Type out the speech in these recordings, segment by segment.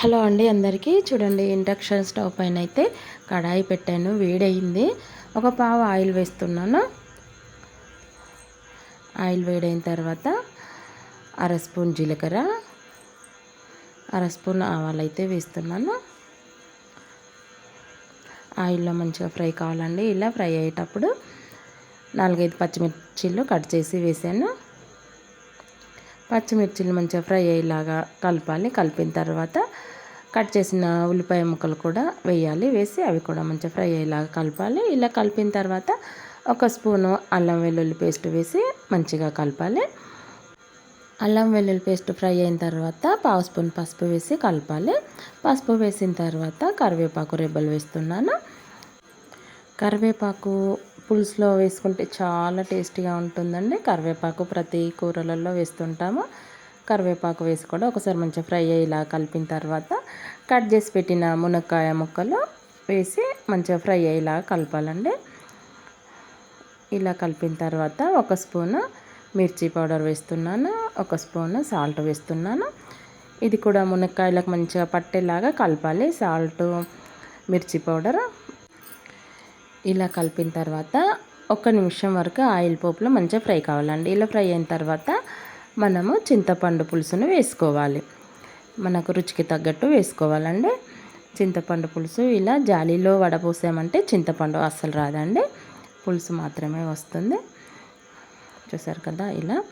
Hello అండి అందరికీ. చూడండి ఇండక్షన్ స్టవ్ పైన అయితే కడాయి పెట్టాను వేడయింది. ఒక పావు ఆయిల్ వేస్తున్నాను. ఆయిల్ వేడైన తర్వాత అర స్పూన్ జీలకర్ర అర స్పూన్ ఆవాలు అయితే వేస్తున్నాను. ఆయిల్లో మంచిగా ఫ్రై కావాలండి. ఇలా ఫ్రై అయ్యేటప్పుడు నాలుగైదు పచ్చిమిర్చిలు కట్ చేసి వేసాను. పచ్చిమిర్చిలు మంచిగా ఫ్రై అయ్యేలాగా కలపాలి. కలిపిన తర్వాత కట్ చేసిన ఉల్లిపాయ ముక్కలు కూడా వేయాలి. వేసి అవి కూడా మంచిగా ఫ్రై అయ్యేలాగా కలపాలి. ఇలా కలిపిన తర్వాత ఒక స్పూను అల్లం వెల్లుల్లి పేస్ట్ వేసి మంచిగా కలపాలి. అల్లం వెల్లుల్లి పేస్ట్ ఫ్రై అయిన తర్వాత పావు స్పూన్ పసుపు వేసి కలపాలి. పసుపు వేసిన తర్వాత కరివేపాకు రెబ్బలు వేస్తున్నాను. కరివేపాకు పులుసులో వేసుకుంటే చాలా టేస్టీగా ఉంటుందండి. కరివేపాకు ప్రతి కూరలలో వేస్తుంటాము. కరివేపాకు వేసి కూడా ఒకసారి మంచిగా ఫ్రై అయ్యేలా కలిపిన తర్వాత కట్ చేసి పెట్టిన మునక్కాయ ముక్కలు వేసి మంచిగా ఫ్రై అయ్యేలా కలపాలండి. ఇలా కలిపిన తర్వాత ఒక స్పూను మిర్చి పౌడర్ వేస్తున్నాను. ఒక స్పూన్ సాల్ట్ వేస్తున్నాను. ఇది కూడా మునక్కాయలకు మంచిగా పట్టేలాగా కలపాలి. సాల్ట్ మిర్చి పౌడర్ ఇలా కలిపిన తర్వాత ఒక నిమిషం వరకు ఆయిల్ పోపులో మంచిగా ఫ్రై కావాలండి. ఇలా ఫ్రై అయిన తర్వాత మనము చింతపండు పులుసును వేసుకోవాలి. మనకు రుచికి తగ్గట్టు వేసుకోవాలండి. చింతపండు పులుసు ఇలా జాలీలో వడపోసామంటే చింతపండు అస్సలు రాదండి. పులుసు మాత్రమే వస్తుంది. చూసారు కదా ఇలా.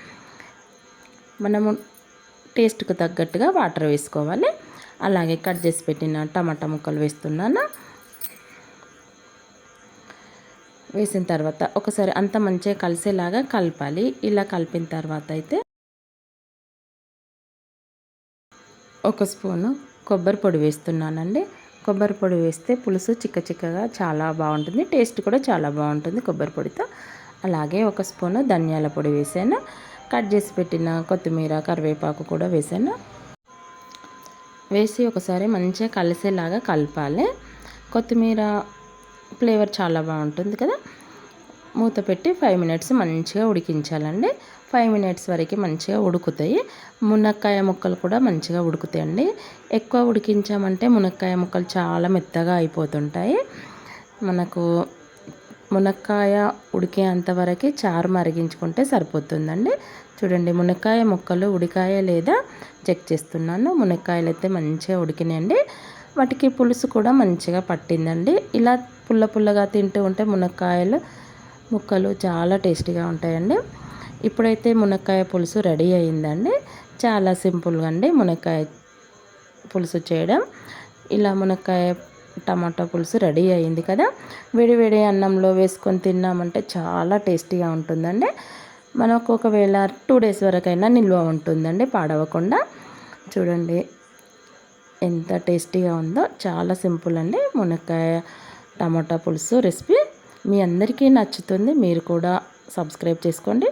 మనము టేస్ట్కి తగ్గట్టుగా వాటర్ వేసుకోవాలి. అలాగే కట్ చేసి పెట్టిన టమాటా ముక్కలు వేస్తున్నాను. వేసిన తర్వాత ఒకసారి అంత మంచిగా కలిసేలాగా కలపాలి. ఇలా కలిపిన తర్వాత అయితే ఒక స్పూను కొబ్బరి పొడి వేస్తున్నానండి. కొబ్బరి పొడి వేస్తే పులుసు చిక్క చిక్కగా చాలా బాగుంటుంది. టేస్ట్ కూడా చాలా బాగుంటుంది కొబ్బరి పొడితో. అలాగే ఒక స్పూను ధనియాల పొడి వేసాను. కట్ చేసి పెట్టిన కొత్తిమీర కరివేపాకు కూడా వేసాను. వేసి ఒకసారి మంచిగా కలిసేలాగా కలపాలి. కొత్తిమీర ఫ్లేవర్ చాలా బాగుంటుంది కదా. మూత పెట్టి ఫైవ్ మినిట్స్ మంచిగా ఉడికించాలండి. ఫైవ్ మినిట్స్ వరకు మంచిగా ఉడుకుతాయి. మునక్కాయ ముక్కలు కూడా మంచిగా ఉడుకుతాయండి. ఎక్కువ ఉడికించామంటే మునక్కాయ ముక్కలు చాలా మెత్తగా అయిపోతుంటాయి. మనకు మునక్కాయ ఉడికేంత వరకు చారు మరిగించుకుంటే సరిపోతుందండి. చూడండి మునక్కాయ ముక్కలు ఉడికాయ లేదా చెక్ చేస్తున్నాను. మునక్కాయలు అయితే మంచిగా ఉడికినాయండి. వాటికి పులుసు కూడా మంచిగా పట్టిందండి. ఇలా పుల్ల పుల్లగా తింటూ ఉంటే మునక్కాయలు ముక్కలు చాలా టేస్టీగా ఉంటాయండి. ఇప్పుడైతే మునక్కాయ పులుసు రెడీ అయిందండి. చాలా సింపుల్గా అండి మునక్కాయ పులుసు చేయడం. ఇలా మునక్కాయ టమాటా పులుసు రెడీ అయింది కదా. వేడి అన్నంలో వేసుకొని తిన్నామంటే చాలా టేస్టీగా ఉంటుందండి. మనకు ఒకవేళ టూ డేస్ వరకైనా నిల్వ ఉంటుందండి పాడవకుండా. చూడండి ఎంత టేస్టీగా ఉందో చాలా సింపుల్ అండి మునక్కాయ టమాటా పులుసు రెసిపీ మీ అందరికీ నచ్చుతుంది. మీరు కూడా సబ్స్క్రైబ్ చేసుకోండి.